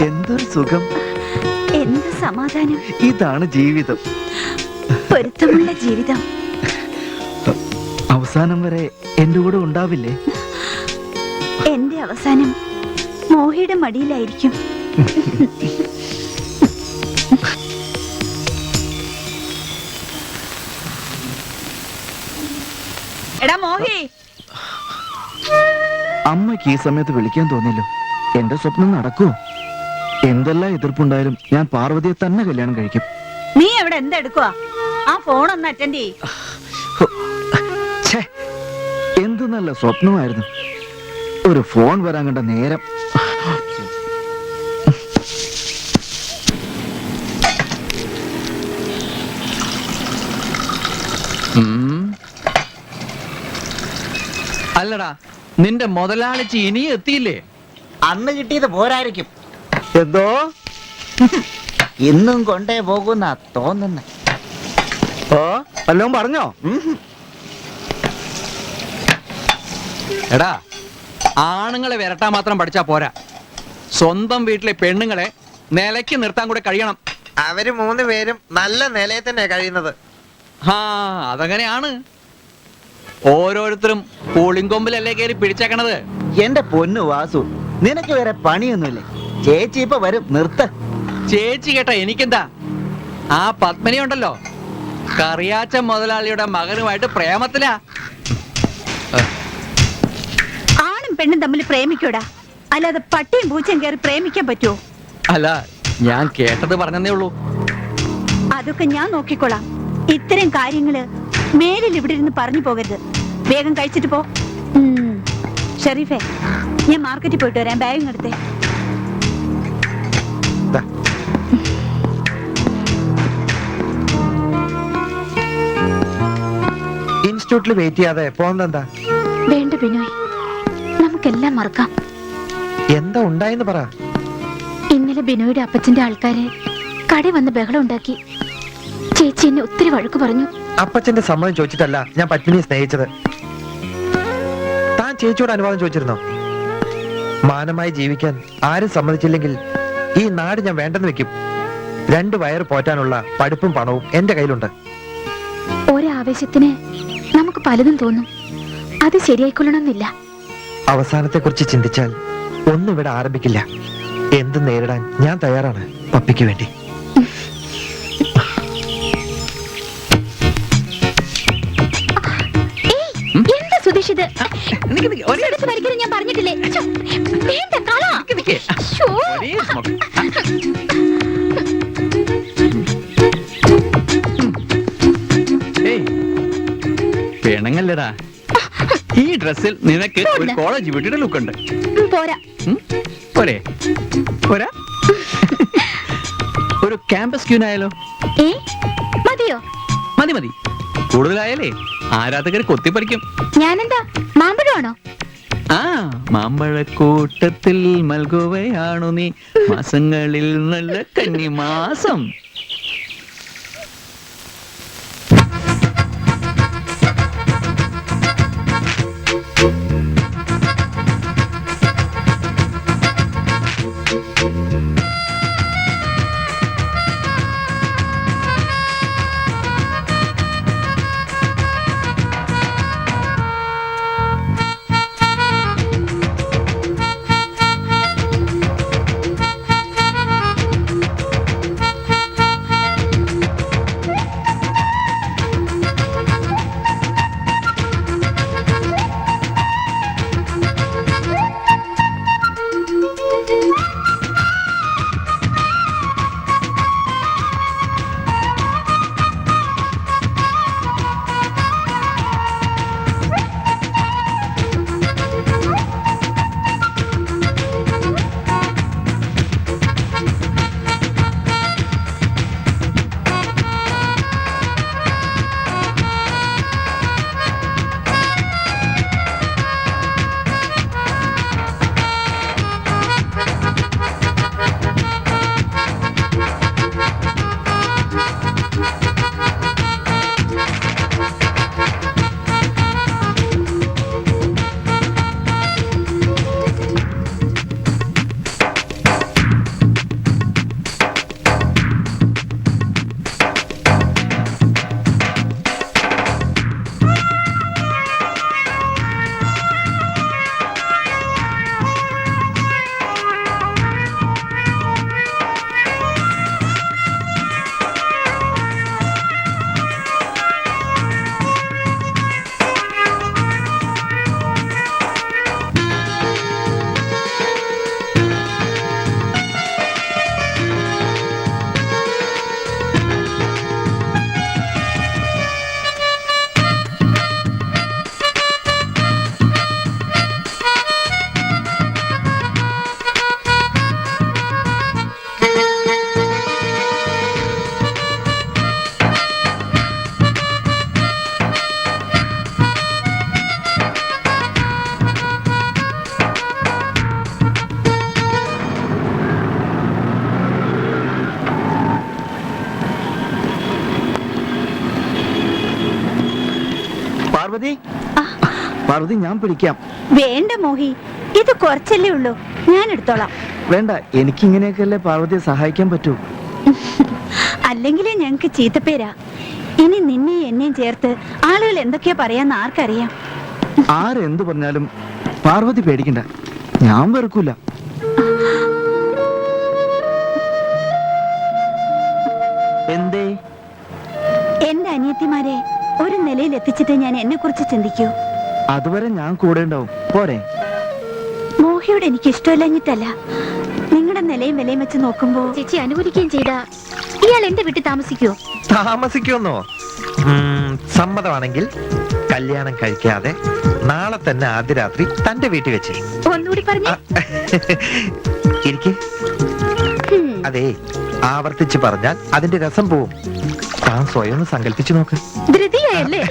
എന്തൊരു സുഖം. എന്ത് സമാധാനം? ഇതാണ് ജീവിതം. പൊരുത്തമുള്ള ജീവിതം. അവസാനം വരെ എന്റെ കൂടെ ഉണ്ടാവില്ലേ? എന്റെ അവസാനം മോഹിയുടെ മടിയിലായിരിക്കും. എടാ മോഹി. അമ്മയ്ക്ക് ഈ സമയത്ത് വിളിക്കാൻ തോന്നിയല്ലോ. എന്റെ സ്വപ്നം നടക്കുവോ എന്തെല്ലാം എതിർപ്പുണ്ടായാലും ഞാൻ പാർവതിയെ തന്നെ കല്യാണം കഴിക്കും. നീ എവിടെ എന്തെടുക്കുവാ? ആ ഫോൺ ഒന്ന് അറ്റൻഡ് ചെയ് ഛേ, എന്ത് നല്ല സ്വപ്നമായിരുന്നു. ഒരു ഫോൺ വരാൻ കണ്ട നേരം. ഉം. അല്ലടാ നിന്റെ മുതലാളിച്ച് ഇനിയും എത്തിയില്ലേ? അന്ന് കിട്ടിയത് പോരായിരിക്കും. എന്തോ? ഇന്നും കൊണ്ടേ പോകുന്ന തോന്നുന്ന. ഓ വല്ലതും പറഞ്ഞോ? എടാ ആണുങ്ങളെ വിരട്ടാൻ മാത്രം പഠിച്ചാ പോരാ. സ്വന്തം വീട്ടിലെ പെണ്ണുങ്ങളെ നിലയ്ക്ക് നിർത്താൻ കൂടെ കഴിയണം. അവർ മൂന്ന് പേരും നല്ല നിലയിൽ തന്നെ കഴിയുന്നത്. ആ അതങ്ങനെയാണ്. ഓരോരുത്തരും പൂളിങ്കൊമ്പിലല്ലേ കയറി പിടിച്ചേക്കണത്? എന്റെ പൊന്നു വാസു നിനക്ക് വേറെ പണിയൊന്നുമില്ലേ? ചേച്ചി ഇപ്പൊ വരും നിർത്ത. ചേച്ചി കേട്ട എനിക്കെന്താ? ആ പത്മനി ഉണ്ടല്ലോ. കറിയാച്ച മുതലാളിയുടെ മകനുമായിട്ട് പ്രേമത്തിലാ. ആണും പെണ്ണും തമ്മിൽ പ്രേമിക്കൂടാ. അല്ലാതെ പട്ടിയും പൂച്ചയും കയറി പ്രേമിക്കാൻ പറ്റുമോ അല്ല ഞാൻ കേട്ടത് പറഞ്ഞതേ ഉള്ളൂ. അതൊക്കെ ഞാൻ നോക്കിക്കോളാം ഇത്തരം കാര്യങ്ങൾ മേലിൽ ഇവിടെ ഇരുന്ന് പറഞ്ഞു പോകരുത്. വേഗം കഴിച്ചിട്ട് പോ. ഷെറീഫേ ഞാൻ മാർക്കറ്റിൽ പോയിട്ട് വരാം. ബാഗും എടുത്തേ. ദാ. ഇൻസ്റ്റിറ്റ്യൂട്ടിൽ വെയിറ്റ് ചെയ്യാതെ പോകുന്നെന്താ വേണ്ട ബിനോയ്. നമുക്കെല്ലാം മറക്കാം. എന്താ ഉണ്ടായെന്ന് പറ. ഇന്നലെ ബിനോയുടെ അപ്പച്ചന്റെ ആൾക്കാര് കട വന്ന് ബഹളം ഉണ്ടാക്കി. ചേച്ചി എന്നെ ഒത്തിരി വഴക്ക് പറഞ്ഞു. അപ്പച്ചന്റെ സമ്മതം ചോദിച്ചിട്ടല്ല ഞാൻ പത്മിനിയെ സ്നേഹിച്ചത്. താൻ ചേച്ചിയോട് അനുവാദം ചോദിച്ചിരുന്നോ? മാനമായി ജീവിക്കാൻ ആരും സമ്മതിച്ചില്ലെങ്കിൽ ഈ നാട് ഞാൻ വേണ്ടെന്ന് വെക്കും. രണ്ട് വയറ് പോറ്റാനുള്ള പഠിപ്പും പണവും എന്റെ കയ്യിലുണ്ട്. ഒരാവേശത്തിന് നമുക്ക് പലതും തോന്നും. അത് ശരിയായിക്കൊള്ളണമെന്നില്ല. അവസാനത്തെ കുറിച്ച് ചിന്തിച്ചാൽ ഒന്നും ഇവിടെ ആരംഭിക്കില്ല. എന്ത് നേരിടാൻ ഞാൻ തയ്യാറാണ് പപ്പിക്ക് വേണ്ടി. ഇത് നിക്ക് നിക്ക്, ഒരേ- വലിക്കരുത് ഞാൻ പറഞ്ഞിട്ടില്ലേ. ഛോ, വേണ്ട കള. നിക്ക് നിക്ക്. ശ്ശോ. ഒരേ smoke. ഏയ്, പിണങ്ങല്ലടാ ഈ ഡ്രസ്സിൽ നിനക്ക് ഒരു കോളേജ് വിട്ടിട്ട് ലുക്ക് ഉണ്ട് ഉം, പോരാ. ഉം? പോരെ. പോരാ. ഒരു ക്യാമ്പസ് ക്യൂനായാലോ? ഏ മതിയോ? മതി മതി. കൂടുതലായാലേ. ആരാധകർ കൊത്തിപ്പറിക്കും. ഞാനെന്താ മാമ്പഴമാണോ? ആ മാമ്പഴക്കൂട്ടത്തിൽ മൽകുവയാണു നീ. മാസങ്ങളിൽ നല്ല കന്നിമാസം. പാർവതി ഞാൻ പിടിക്കാം. വേണ്ട മോഹി ഇത് കുറച്ചല്ലേ ഉള്ളൂ. ഞാൻ എടുത്തോളാം. വേണ്ട എനിക്ക് ഇങ്ങനെയൊക്കെ പാർവതിയെ സഹായിക്കാൻ പറ്റൂ? അല്ലെങ്കിലേ ഞങ്ങക്ക് ചീത്തപ്പേരാ. ഇനി നിന്നെയും എന്നെയും ചേർത്ത് ആളുകൾ എന്തൊക്കെയാ പറയാന്ന് ആർക്കറിയാം? ആരെന്തു പറഞ്ഞാലും പാർവതി പേടിക്കണ്ട. ഞാൻ വെറുക്കൂല. എന്തേ? എന്റെ അനിയത്തിമാരെ ഒരു നിലയിൽ എത്തിച്ചിട്ട് ഞാൻ എന്നെ കുറിച്ച് ചിന്തിക്കൂ. അതുവരെ ഞാൻ കൂടെ ഉണ്ടാവും. പോരെ. മോഹിയോട് എനിക്ക് ഇഷ്ടമില്ലഞ്ഞിട്ടല്ല. നിങ്ങളുടെ നിലയും വിലയും വെച്ച് നോക്കുമ്പോ ചേച്ചി അനുകൂലിക്കുകയും ചെയ്ത. ഇയാൾ എന്റെ വീട്ടിൽ താമസിക്കുവോ? താമസിക്കുമെന്നോ? സമ്മതമാണെങ്കിൽ കല്യാണം കഴിക്കാതെ നാളെ തന്നെ ആദ്യ രാത്രി തന്റെ വീട്ടിൽ വെച്ച്. ഒന്നുകൂടി പറഞ്ഞു. ഇരിക്കെ. അതെ ആവർത്തിച്ച് പറഞ്ഞാൽ അതിന്റെ രസം പോവും. താൻ സ്വയം ഒന്ന് സങ്കല്പിച്ചു നോക്ക്. ധൃതിയായല്ലേ?